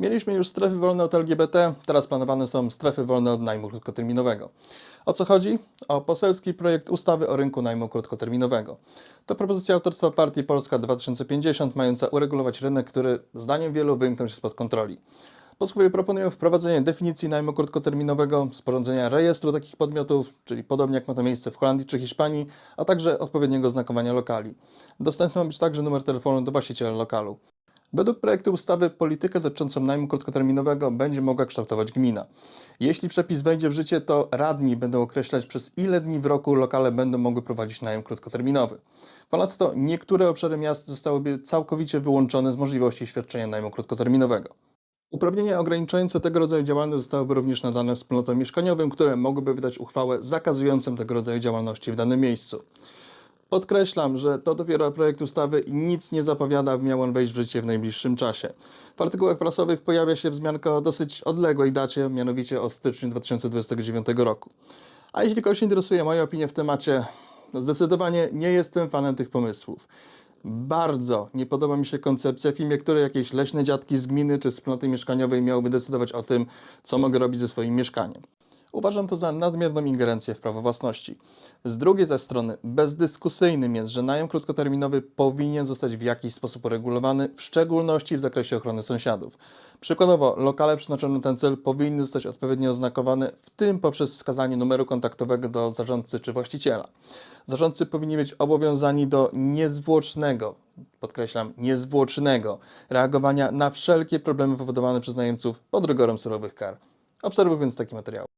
Mieliśmy już strefy wolne od LGBT, teraz planowane są strefy wolne od najmu krótkoterminowego. O co chodzi? O poselski projekt ustawy o rynku najmu krótkoterminowego. To propozycja autorstwa partii Polska 2050 mająca uregulować rynek, który zdaniem wielu wymknął się spod kontroli. Posłowie proponują wprowadzenie definicji najmu krótkoterminowego, sporządzenia rejestru takich podmiotów, czyli podobnie jak ma to miejsce w Holandii czy Hiszpanii, a także odpowiedniego znakowania lokali. Dostępny ma być także numer telefonu do właściciela lokalu. Według projektu ustawy politykę dotyczącą najmu krótkoterminowego będzie mogła kształtować gmina. Jeśli przepis wejdzie w życie, to radni będą określać przez ile dni w roku lokale będą mogły prowadzić najem krótkoterminowy. Ponadto niektóre obszary miast zostałyby całkowicie wyłączone z możliwości świadczenia najmu krótkoterminowego. Uprawnienia ograniczające tego rodzaju działalność zostałyby również nadane wspólnotom mieszkaniowym, które mogłyby wydać uchwałę zakazującą tego rodzaju działalności w danym miejscu. Podkreślam, że to dopiero projekt ustawy i nic nie zapowiada, aby miał on wejść w życie w najbliższym czasie. W artykułach prasowych pojawia się wzmianka o dosyć odległej dacie, mianowicie o styczniu 2029 roku. A jeśli kogoś interesuje moja opinia w temacie, no zdecydowanie nie jestem fanem tych pomysłów. Bardzo nie podoba mi się koncepcja, w filmie której jakieś leśne dziadki z gminy czy wspólnoty mieszkaniowej miałyby decydować o tym, co mogę robić ze swoim mieszkaniem. Uważam to za nadmierną ingerencję w prawo własności. Z drugiej zaś strony bezdyskusyjnym jest, że najem krótkoterminowy powinien zostać w jakiś sposób uregulowany, w szczególności w zakresie ochrony sąsiadów. Przykładowo, lokale przeznaczone na ten cel powinny zostać odpowiednio oznakowane, w tym poprzez wskazanie numeru kontaktowego do zarządcy czy właściciela. Zarządcy powinni być obowiązani do niezwłocznego, podkreślam, niezwłocznego reagowania na wszelkie problemy powodowane przez najemców pod rygorem surowych kar. Obserwuj więc taki materiał.